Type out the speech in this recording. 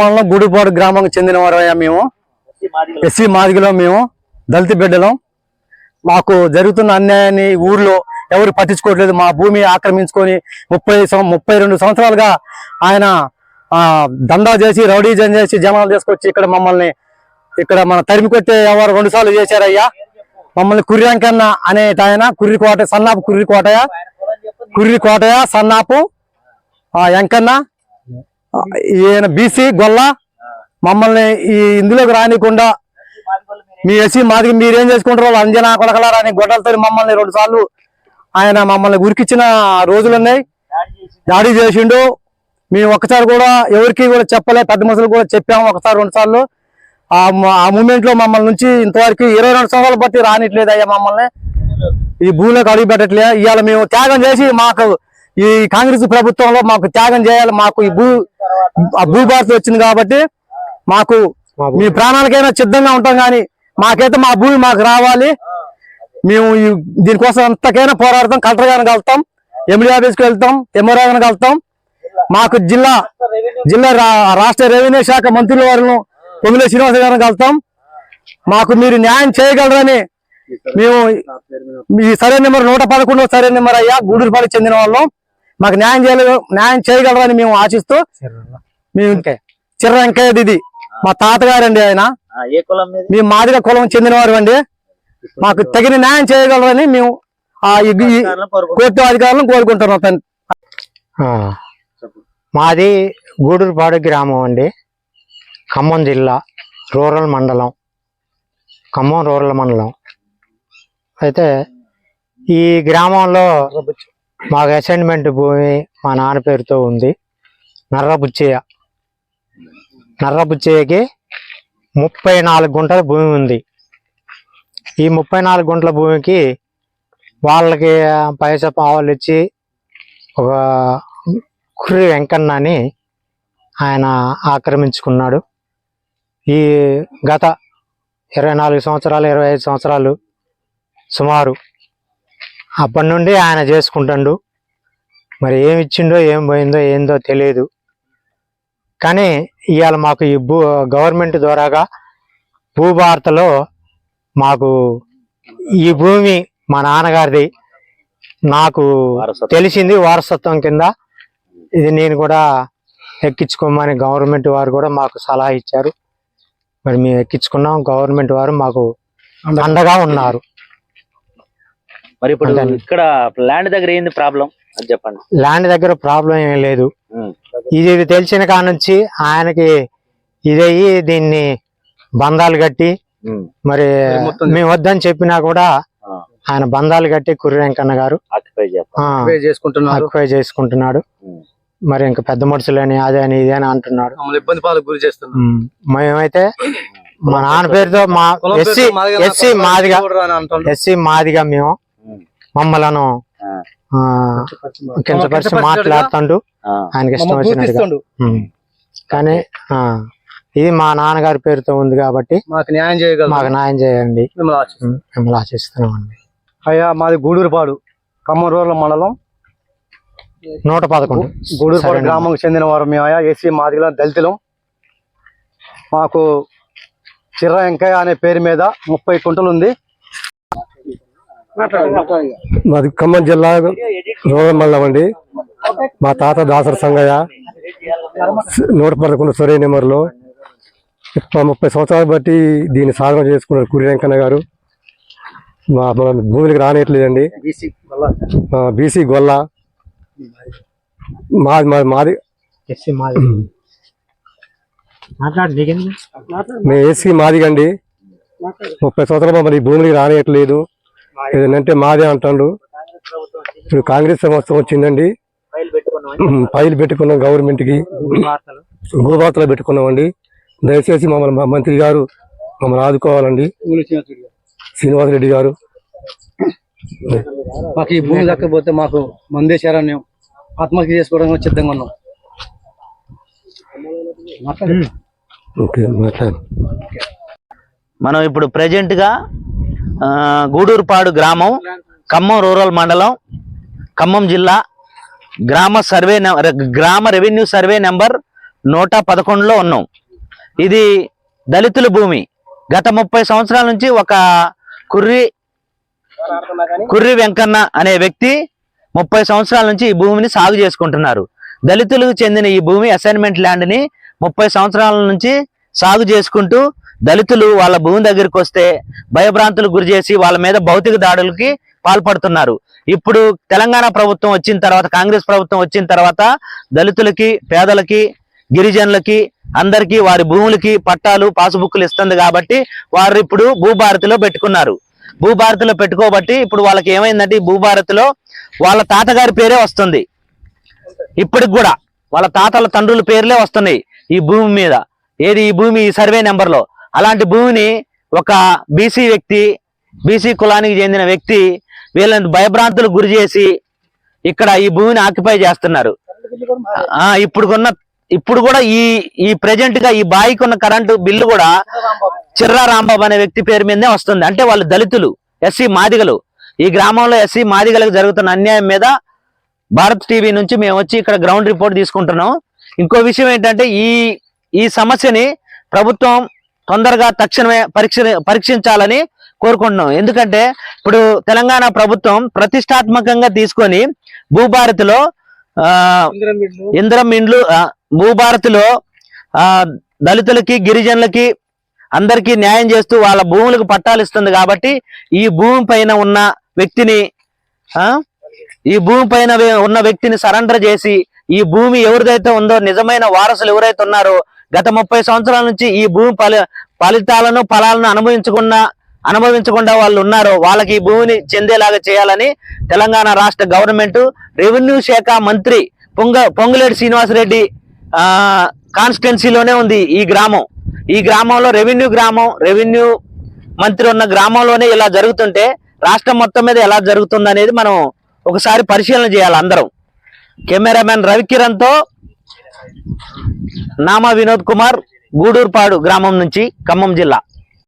మండలం గుడిపాడు గ్రామానికి చెందిన వారయ్యా మేము. ఎస్సీ మాదిగలో. మేము దళిత బిడ్డలం. మాకు జరుగుతున్న అన్యాయాన్ని ఊర్లో ఎవరు పట్టించుకోవట్లేదు. మా భూమి ఆక్రమించుకొని ముప్పై ముప్పై రెండు సంవత్సరాలుగా ఆయన దందా చేసి రౌడీజం చేసి జనాలు తీసుకొచ్చి ఇక్కడ మమ్మల్ని ఇక్కడ మన తరిమి కొట్టే ఎవరు రెండు సార్లు చేశారయ్యా. మమ్మల్ని కుర్రియాంకన్న అనేట ఆయన కుర్రి కోట సన్నాపు కుర్రి కోటయ్య కుర్రి కోటయ్య సన్నాపు ఆ వెంకన్న ఈయన బీసీ గొల్ల. మమ్మల్ని ఈ ఇందులోకి రానికుండా మీ ఎస్సీ మాదికి మీరేం చేసుకుంటారో అంజనా కొలకలారా అని గొడ్డలతో మమ్మల్ని రెండు సార్లు ఆయన మమ్మల్ని ఉరికిచ్చిన రోజులు ఉన్నాయి. దాడి చేసిండు. మేము ఒక్కసారి కూడా ఎవరికి కూడా చెప్పలే పెద్ద మనుషులు కూడా చెప్పాము ఒకసారి రెండు సార్లు. ఆ ఆ మూమెంట్లో మమ్మల్ని నుంచి ఇంతవరకు ఇరవై రెండు సంవత్సరాలు బట్టి రానిట్లేదు అయ్యా మమ్మల్ని. ఈ భూమిలోకి అడుగు పెట్టట్లే. ఇవాళ మేము త్యాగం చేసి మాకు ఈ కాంగ్రెస్ ప్రభుత్వంలో మాకు త్యాగం చేయాలి మాకు ఈ భూ ఆ భూభారతి వచ్చింది కాబట్టి మాకు మీ ప్రాణాలకైనా సిద్ధంగా ఉంటాం కానీ మాకైతే మా భూమి మాకు రావాలి. మేము ఈ- దీనికోసం ఎంతకైనా పోరాడతాం కలెక్టర్ గారిని కలుస్తాం ఎండి ఆఫీస్కి వెళ్తాం ఎంఆర్ఓ గారిని కలుస్తాం మాకు జిల్లా జిల్లా రాష్ట్ర రెవెన్యూ శాఖ మంత్రుల వారిని పొంగులే శ్రీనివాస గారిని కలుస్తాం మాకు మీరు న్యాయం చేయగలరని మేము ఈ సరే నెంబర్ నూట పదకొండవ సరే నెంబర్ అయ్యా గూడూరుపాడికి చెందిన వాళ్ళం. మాకు న్యాయం చేయలేదు న్యాయం చేయగలరని మేము ఆశిస్తూ మేము చిర్ర వెంకయ్య ఇది మా తాతగారండి ఆయన. ఆ, ఏ కులం మీద? మేము మాదిగ కులం చెందిన వారు అండి మాకు తగిన న్యాయం చేయగలరని మేము ఆ కోర్టు అధికారులను కోరుకుంటున్నాం మాది గూడూరుపాడు గ్రామం అండి. ఖమ్మం జిల్లా రూరల్ మండలం. ఖమ్మం రూరల్ మండలం. అయితే ఈ గ్రామంలో మాకు అసైన్మెంట్ భూమి మా నాన్న పేరుతో ఉంది. నర్రబుచ్చయ్య నర్రబుచ్చయ్యకి ముప్పై నాలుగు గుంటల భూమి ఉంది. ఈ ముప్పై నాలుగు గుంటల భూమికి వాళ్ళకి పైస పావులు ఇచ్చి ఒక కుర్రి వెంకన్న అని ఆయన ఆక్రమించుకున్నాడు. ఈ గత ఇరవై నాలుగు సంవత్సరాలు ఇరవై ఐదు సంవత్సరాలు సుమారు అప్పటి నుండి ఆయన చేసుకుంటాడు. మరి ఏమి ఇచ్చిండో ఏం పోయిందో ఏందో తెలియదు. కానీ ఇవాళ మాకు ఈ భూ గవర్నమెంట్ ద్వారాగా భూభారతలో మాకు ఈ భూమి మా నాన్నగారిది. నాకు. తెలిసింది వారసత్వం కింద. ఇది నేను కూడా ఎక్కించుకోమని గవర్నమెంట్ వారు కూడా మాకు సలహా ఇచ్చారు. మరి మేము ఎక్కించుకున్నాం. గవర్నమెంట్ వారు మాకు అండగా ఉన్నారు. మరి ఇప్పుడు. ఇక్కడ ల్యాండ్ దగ్గర ఏంది ప్రాబ్లం అది చెప్పండి ల్యాండ్ దగ్గర ప్రాబ్లం ఏం లేదు. ఇది ఇది తెలిసిన కాడ నుంచి ఆయనకి ఇదయ్యి దీన్ని బంధాలు కట్టి. మరి మేము వద్దని చెప్పినా కూడా. ఆయన బంధాలు కట్టి కుర్రి వెంకన్న గారు ఆక్యుపై చేసుకుంటున్నాడు. మరి ఇంకా పెద్ద మనుషులని అదే అని ఇదే అని అంటున్నాడు ఇబ్బంది పాలకు గురి మేమైతే మా నాన్న పేరుతో మా SC SC Madiga SC Madiga మేము. మమ్మలను కించపరిచి మాట్లాడుతుంటూ ఆ. ఆయనకి ఇష్టం వచ్చినట్టుగా. కానీ ఆ, ఇది మా నాన్నగారి పేరుతో ఉంది కాబట్టి మాకు న్యాయం చేయగలరు. మాకు న్యాయం చేయండి. మిమ్మల్ని ఆశిస్తున్నామండి. అయ్యా మాది గూడూరుపాడు ఖమ్మం రూరల్ మండలం. నూట పదకొండు. గూడూరుపాడు సరేనండి. గ్రామం చెందిన వారు మేము అయ్యా ఏసీ మాదిగల దళితులం. మాకు చిర్ర వెంకయ్య అనే పేరు మీద ముప్పై కుంటలు ఉంది మాది ఖమ్మం జిల్లా రూరల్ మండలం అండి. మా తాత దాసర సంగయ్య నూట పదకొండు సొరై నెంబర్లో ఇప్పుడు ముప్పై సంవత్సరాలు బట్టి దీన్ని సాధన చేసుకున్నారు కురి వెంకన్న గారు. మా మన భూమికి రానియట్లేదండి బీసీ గొల్ల. మాది మాది మాది. ఎస్సీ మేము ఏసీ మాదిగండి. ముప్పై సంవత్సరాలు మరి ఈ భూమికి రానియట్లేదు ఏదంటే మాదే అంటాడు. ఇప్పుడు కాంగ్రెస్ సంవత్సరం వచ్చిందండి. ఫైల్ పెట్టుకున్నాం ఫైల్ పెట్టుకున్నాం గవర్నమెంట్కి భూభాతలో పెట్టుకున్నామండి. దయచేసి మమ్మల్ని మంత్రి గారు మమ్మల్ని ఆదుకోవాలండి. శ్రీనివాసరెడ్డి గారు. మాకు ఈ భూమి దక్కకపోతే మాకు మందేశారని ఆత్మహత్య చేసుకోవడానికి సిద్ధంగా ఉన్నాం. ఓకే మాట్లాడు. మనం ఇప్పుడు ప్రెజెంట్గా ఆ, గూడూరుపాడు గ్రామం ఖమ్మం రూరల్ మండలం ఖమ్మం జిల్లా గ్రామ సర్వే గ్రామ రెవెన్యూ సర్వే నెంబర్ నూట పదకొండులో ఉన్నాం. ఇది దళితుల భూమి. గత ముప్పై సంవత్సరాల నుంచి ఒక కుర్రి కుర్రి వెంకన్న అనే వ్యక్తి ముప్పై సంవత్సరాల నుంచి ఈ భూమిని సాగు చేసుకుంటున్నారు. దళితులకు చెందిన ఈ భూమి అసైన్మెంట్ ల్యాండ్ని ముప్పై సంవత్సరాల నుంచి సాగు చేసుకుంటూ దళితులు వాళ్ళ భూమి దగ్గరికి వస్తే భయభ్రాంతులు గురి చేసి వాళ్ళ మీద భౌతిక దాడులకి పాల్పడుతున్నారు. ఇప్పుడు తెలంగాణ ప్రభుత్వం వచ్చిన తర్వాత కాంగ్రెస్ ప్రభుత్వం వచ్చిన తర్వాత దళితులకి పేదలకి గిరిజనులకి అందరికీ వారి భూములకి పట్టాలు పాసుబుక్లు ఇస్తుంది కాబట్టి వారు ఇప్పుడు భూభారతిలో పెట్టుకున్నారు. భూభారతిలో పెట్టుకోబట్టి ఇప్పుడు వాళ్ళకి ఏమైందంటే భూభారతిలో వాళ్ళ తాతగారి పేరే వస్తుంది. ఇప్పటికి కూడా వాళ్ళ తాతల తండ్రుల పేర్లే వస్తున్నాయి ఈ భూమి మీద. ఏది ఈ భూమి ఈ సర్వే నెంబర్లో? అలాంటి భూమిని ఒక బీసీ వ్యక్తి బీసీ కులానికి చెందిన వ్యక్తి వీళ్ళని భయభ్రాంతులకు గురి చేసి ఇక్కడ ఈ భూమిని ఆక్యుపై చేస్తున్నారు. ఆ ఇప్పుడు ఇప్పుడు కూడా ఈ ఈ ప్రెజెంట్గా ఈ బాయికి ఉన్న కరెంటు బిల్లు కూడా చిర్రా రాంబాబు అనే వ్యక్తి పేరు మీదే వస్తుంది. అంటే వాళ్ళు దళితులు ఎస్సీ మాదిగలు. ఈ గ్రామంలో ఎస్సీ మాదిగలకు జరుగుతున్న అన్యాయం మీద భారత్ టీవీ నుంచి మేము వచ్చి ఇక్కడ గ్రౌండ్ రిపోర్ట్ తీసుకుంటున్నాం. ఇంకో విషయం ఏంటంటే ఈ ఈ సమస్యని ప్రభుత్వం తొందరగా తక్షణమే పరీక్ష పరీక్షించాలని కోరుకుంటున్నాం. ఎందుకంటే ఇప్పుడు తెలంగాణ ప్రభుత్వం ప్రతిష్టాత్మకంగా తీసుకొని భూభారతిలో ఇంద్రం ఇండ్లు భూభారతిలో దళితులకి గిరిజనులకి అందరికీ న్యాయం చేస్తూ వాళ్ళ భూములకు పట్టాలు ఇస్తుంది కాబట్టి ఈ భూమి పైన ఉన్న వ్యక్తిని ఆ ఈ భూమి పైన ఉన్న వ్యక్తిని సరెండర్ చేసి ఈ భూమి ఎవరిదైతే ఉందో నిజమైన వారసులు ఎవరైతే ఉన్నారో గత ముప్పై సంవత్సరాల నుంచి ఈ భూమి ఫలి ఫలితాలను ఫలాలను అనుభవించకుండా అనుభవించకుండా వాళ్ళు ఉన్నారో. వాళ్ళకి ఈ భూమిని చెందేలాగా చేయాలని తెలంగాణ రాష్ట్ర గవర్నమెంట్ రెవెన్యూ శాఖ మంత్రి పొంగ పొంగులేటి శ్రీనివాసరెడ్డి కాన్స్టిట్యున్సీలోనే ఉంది ఈ గ్రామం. ఈ గ్రామంలో రెవెన్యూ గ్రామం రెవెన్యూ మంత్రి ఉన్న గ్రామంలోనే ఇలా జరుగుతుంటే రాష్ట్రం మొత్తం మీద ఎలా జరుగుతుంది అనేది మనం ఒకసారి పరిశీలన చేయాలి అందరం. కెమెరామెన్ రవికిరణ్తో నామా వినోద్ కుమార్ గూడూరుపాడు గ్రామం నుంచి ఖమ్మం జిల్లా